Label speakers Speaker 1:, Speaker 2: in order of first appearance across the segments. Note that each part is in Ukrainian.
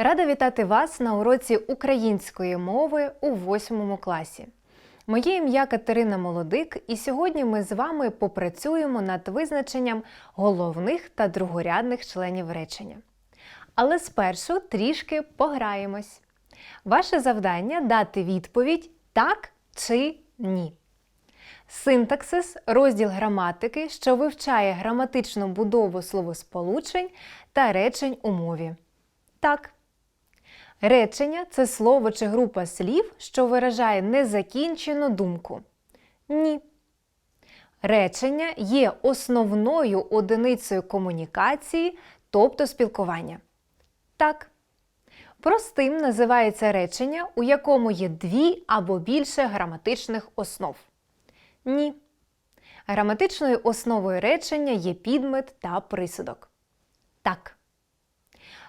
Speaker 1: Рада вітати вас на уроці української мови у 8 класі. Моє ім'я Катерина Молодик, і сьогодні ми з вами попрацюємо над визначенням головних та другорядних членів речення. Але спершу трішки пограємось. Ваше завдання дати відповідь так чи ні. Синтаксис розділ граматики, що вивчає граматичну будову словосполучень та речень у мові. Так. Речення це слово чи група слів, що виражає незакінчену думку. Ні. Речення є основною одиницею комунікації, тобто спілкування. Так. Простим називається речення, у якому є дві або більше граматичних основ. Ні. Граматичною основою речення є підмет та присудок. Так.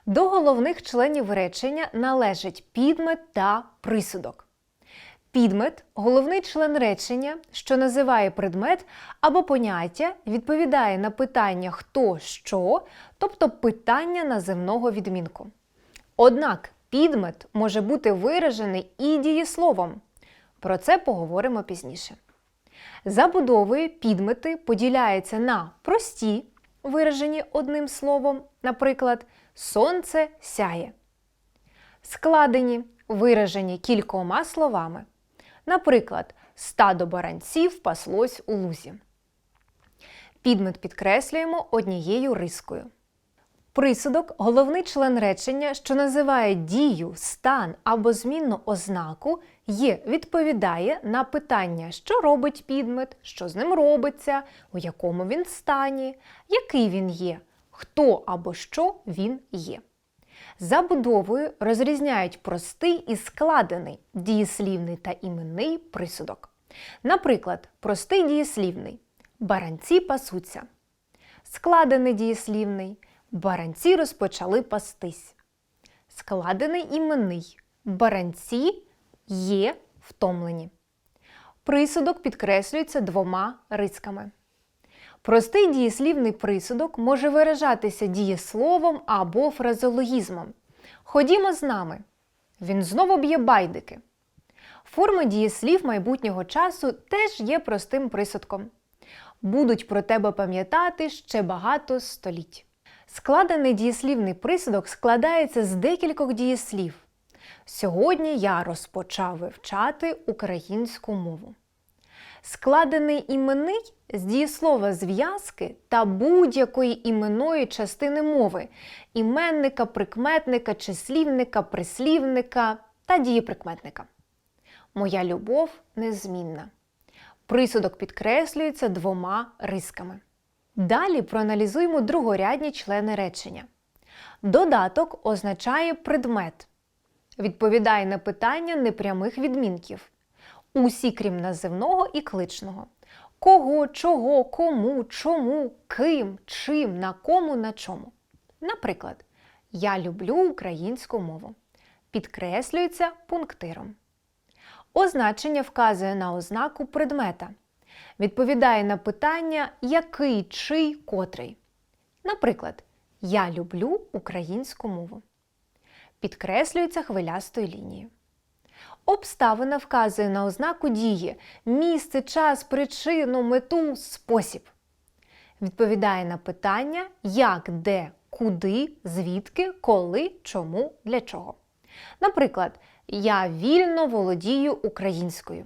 Speaker 1: До головних членів речення належать підмет та присудок. Підмет головний член речення, що називає предмет або поняття, відповідає на питання хто що, тобто питання наземного відмінку. Однак підмет може бути виражений і дієсловом. Про це поговоримо пізніше. Забудовою підмети поділяються на прості, виражені одним словом, наприклад, сонце сяє. Складені, виражені кількома словами. Наприклад, стадо баранців паслось у лузі. Підмет підкреслюємо однією рискою. Присудок головний член речення, що називає дію, стан або змінну ознаку, є відповідає на питання, що робить підмет, що з ним робиться, у якому він стані, який він є, хто або що він є. Забудовою розрізняють простий і складений дієслівний та іменний присудок. Наприклад, простий дієслівний баранці пасуться. Складений дієслівний баранці розпочали пастись. Складений іменний баранці є втомлені. Присудок підкреслюється двома рисками. Простий дієслівний присудок може виражатися дієсловом або фразеологізмом. Ходімо з нами. Він знову б'є байдики. Форми дієслів майбутнього часу теж є простим присудком. Будуть про тебе пам'ятати ще багато століть. Складений дієслівний присудок складається з декількох дієслів. Сьогодні я розпочав вивчати українську мову. Складений іменний з дієслова зв'язки та будь-якої іменної частини мови іменника, прикметника, числівника, прислівника та дієприкметника. Моя любов незмінна. Присудок підкреслюється двома рисками. Далі проаналізуємо другорядні члени речення. Додаток означає предмет. Відповідає на питання непрямих відмінків. Усі, крім називного і кличного. Кого, чого, кому, чому, ким, чим, на кому, на чому. Наприклад, я люблю українську мову. Підкреслюється пунктиром. Означення вказує на ознаку предмета. Відповідає на питання який, чий, котрий. Наприклад, Я люблю українську мову. Підкреслюється хвилястою лінією. Обставина вказує на ознаку дії місце, час, причину, мету, спосіб. Відповідає на питання як, де, куди, звідки, коли, чому, для чого. Наприклад, я вільно володію українською.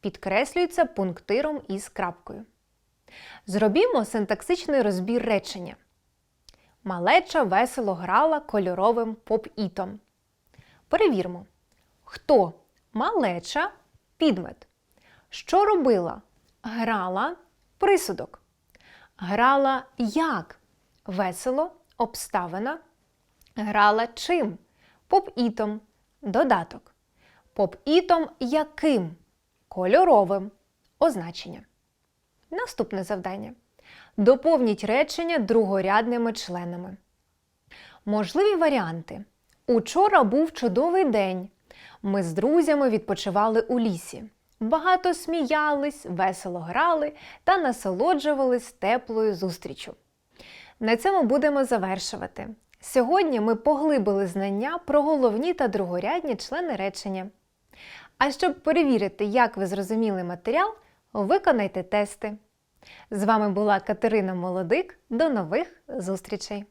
Speaker 1: Підкреслюється пунктиром із крапкою. Зробімо синтаксичний розбір речення. Малеча весело грала кольоровим поп-ітом. Перевірмо. Хто? Малеча підмет. Що робила? Грала присудок. Грала як? Весело, обставина. Грала чим? Поп-ітом. Додаток. Поп-ітом яким? Кольоровим. Означення. Наступне завдання. Доповніть речення другорядними членами. Можливі варіанти. Учора був чудовий день. Ми з друзями відпочивали у лісі. Багато сміялись, весело грали та насолоджувались теплою зустрічю. На цьому будемо завершувати. Сьогодні ми поглибили знання про головні та другорядні члени речення. А щоб перевірити, як ви зрозуміли матеріал, виконайте тести. З вами була Катерина Молодик. До нових зустрічей!